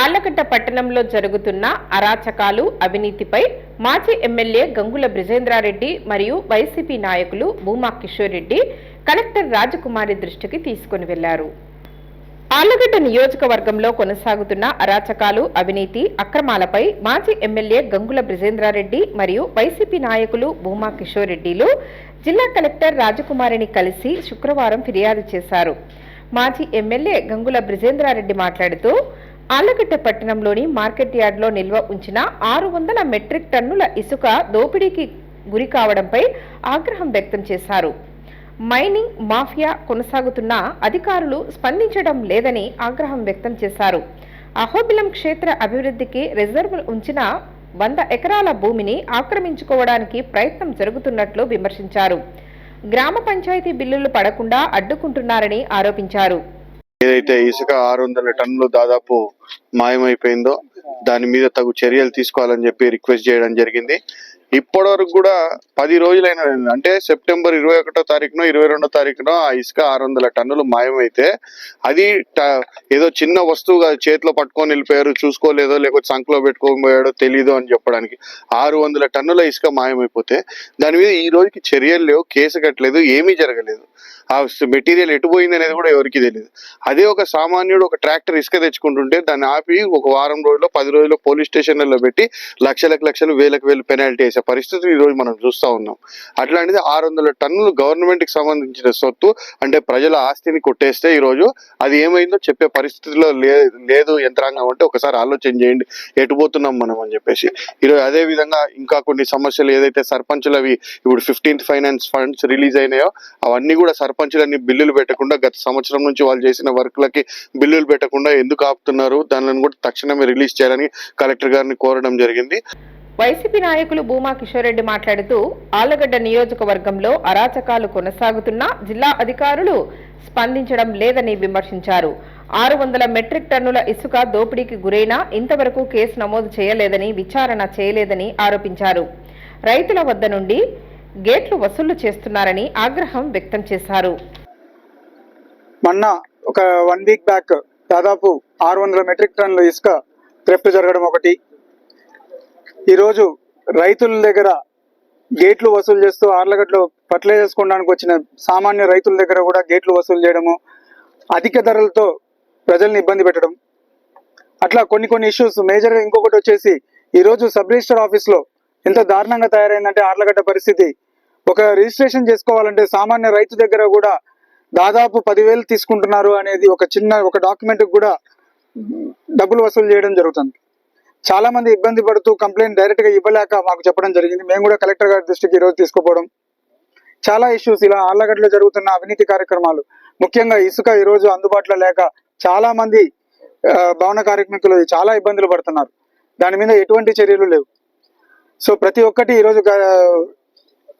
ఆళ్ళగడ్డ పట్టణంలో జరుగుతున్న అరాచకాలు అవినీతిపై మాజీ ఎమ్మెల్యే గంగుల బ్రిజేంద్రారెడ్డి మరియు వైసీపీ నాయకులు భూమా కిషోర్ రెడ్డి కలెక్టర్ రాజకుమారి దృష్టికి తీసుకుని వెళ్ళారు. ఆళ్ళగడ్డ నియోజకవర్గంలో కొనసాగుతున్న అరాచకాలు అవినీతి అక్రమాలపై మాజీ ఎమ్మెల్యే గంగుల బ్రిజేంద్రారెడ్డి మరియు వైసీపీ నాయకులు భూమా కిషోర్ రెడ్డిలు జిల్లా కలెక్టర్ రాజకుమారిని కలిసి శుక్రవారం ఫిర్యాదు చేశారు. మాజీ ఎమ్మెల్యే గంగుల బ్రిజేంద్రారెడ్డి మాట్లాడుతూ ఆళ్ళగడ్డ పట్టణంలోని మార్కెట్ యార్డ్లో నిల్వ ఉంచిన ఆరు వందల మెట్రిక్ టన్నుల ఇసుక దోపిడీకి గురి కావడంపై ఆగ్రహం వ్యక్తం చేశారు. మైనింగ్ మాఫియా కొనసాగుతున్నా అధికారులు స్పందించడం లేదని ఆగ్రహం వ్యక్తం చేశారు. అహోబిలం క్షేత్ర అభివృద్ధికి రిజర్వ్ ఉంచిన వంద ఎకరాల భూమిని ఆక్రమించుకోవడానికి ప్రయత్నం జరుగుతున్నట్లు విమర్శించారు. గ్రామ పంచాయతీ బిల్లులు పడకుండా అడ్డుకుంటున్నారని ఆరోపించారు. ఏదైతే ఇసుక ఆరు వందల టన్నులు దాదాపు మాయమైపోయిందో దాని మీద తగు చర్యలు తీసుకోవాలని చెప్పి రిక్వెస్ట్ చేయడం జరిగింది. ఇప్పటి వరకు కూడా పది రోజులైన అంటే సెప్టెంబర్ ఇరవై ఒకటో తారీఖునో ఇరవై రెండో తారీఖునో ఆ ఇసుక ఆరు వందల టన్నులు మాయమైతే అది ఏదో చిన్న వస్తువుగా చేతిలో పట్టుకొని వెళ్ళిపోయారు చూసుకోలేదో లేకపోతే సంఖలో పెట్టుకోబోయాడో పోయాడో తెలీదు అని చెప్పడానికి ఆరు వందల టన్నుల ఇసుక మాయమైపోతే దాని మీద ఈ రోజుకి చర్యలు లేవు కేసు కట్టలేదు ఏమీ జరగలేదు. ఆ మెటీరియల్ ఎటుపోయింది అనేది కూడా ఎవరికి తెలియదు అదే ఒక సామాన్యుడు ఒక ట్రాక్టర్ ఇసుక తెచ్చుకుంటుంటే దాన్ని ఆపి ఒక వారం రోజుల్లో పది రోజుల్లో పోలీస్ స్టేషన్లలో పెట్టి లక్షలకు లక్షలు వేలకు వేలు పెనాల్టీ వేసే చేసే పరిస్థితిని ఈరోజు మనం చూస్తా ఉన్నాం. అట్లాంటిది ఆరు వందల టన్నులు గవర్నమెంట్కి సంబంధించిన సొత్తు అంటే ప్రజల ఆస్తిని కొట్టేస్తే ఈరోజు అది ఏమైందో చెప్పే పరిస్థితిలో లేదు యంత్రాంగం అంటే ఒకసారి ఆలోచన చేయండి ఎటుపోతున్నాం మనం అని చెప్పేసి. ఈరోజు అదే విధంగా ఇంకా కొన్ని సమస్యలు ఏదైతే సర్పంచులవి ఇప్పుడు ఫిఫ్టీన్త్ ఫైనాన్స్ ఫండ్స్ రిలీజ్ అయినాయో అవన్నీ కూడా సర్పంచులన్నీ బిల్లులు పెట్టకుండా గత సంవత్సరం నుంచి వాళ్ళు చేసిన వర్క్లకి బిల్లులు పెట్టకుండా ఎందుకు ఆపుతున్నారు దానిని కూడా తక్షణమే రిలీజ్ చేయాలని కలెక్టర్ గారిని కోరడం జరిగింది. వైసీపీ నాయకులు భూమా కిషోర్ రెడ్డి మాట్లాడుతూ ఆలగడ్డ నియోజకవర్గంలో అరాచకాలు కొనసాగుతున్నా జిల్లా అధికారులు స్పందించడం లేదని విమర్శించారు. ఆరు వందల మెట్రిక్ టన్నుల ఇసుక దోపిడీకి గురైనా ఇంతవరకు కేసు నమోదు చేయలేదని విచారణ చేయలేదని ఆరోపించారు. రైతుల వద్ద నుండి గేట్లు వసూలు చేస్తున్నారని ఆగ్రహం వ్యక్తం చేశారు. మొన్న ఒక వన్ వీక్ బ్యాక్ దాదాపు ఆరు వందల మెట్రిక్ టన్నుల ఇసుక థ్రెఫ్ట్ జరగడం ఒకటి ఈరోజు రైతుల దగ్గర గేట్లు వసూలు చేస్తూ ఆర్లగడ్డలో ఫర్టిలైజర్స్ కొనడానికి వచ్చిన సామాన్య రైతుల దగ్గర కూడా గేట్లు వసూలు చేయడము అధిక ధరలతో ప్రజల్ని ఇబ్బంది పెట్టడం. అట్లా కొన్ని కొన్ని ఇష్యూస్ మేజర్గా ఇంకొకటి వచ్చేసి ఈరోజు సబ్ రిజిస్టర్ ఆఫీస్లో ఎంత దారుణంగా తయారైందంటే ఆర్లగడ్డ పరిస్థితి. ఒక రిజిస్ట్రేషన్ చేసుకోవాలంటే సామాన్య రైతు దగ్గర కూడా దాదాపు పదివేలు తీసుకుంటున్నారు అనేది ఒక చిన్న ఒక డాక్యుమెంట్కి కూడా డబ్బులు వసూలు చేయడం జరుగుతుంది. చాలా మంది ఇబ్బంది పడుతూ కంప్లైంట్ డైరెక్ట్గా ఇవ్వలేక మాకు చెప్పడం జరిగింది. మేము కూడా కలెక్టర్ గారి దృష్టికి ఈరోజు తీసుకుపోవడం. చాలా ఇష్యూస్ ఇలా ఆళ్ళగడ్డలో జరుగుతున్న అవినీతి కార్యక్రమాలు. ముఖ్యంగా ఇసుక ఈరోజు అందుబాటులో లేక చాలా మంది భవన కార్మికులు చాలా ఇబ్బందులు పడుతున్నారు. దాని మీద ఎటువంటి చర్యలు లేవు. సో ప్రతి ఒక్కటి ఈరోజు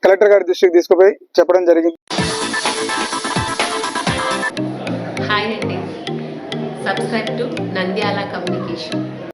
కలెక్టర్ గారి దృష్టికి తీసుకుపోయి చెప్పడం జరిగింది. హాయ్ అండి. Subscribe to Nandyala communication.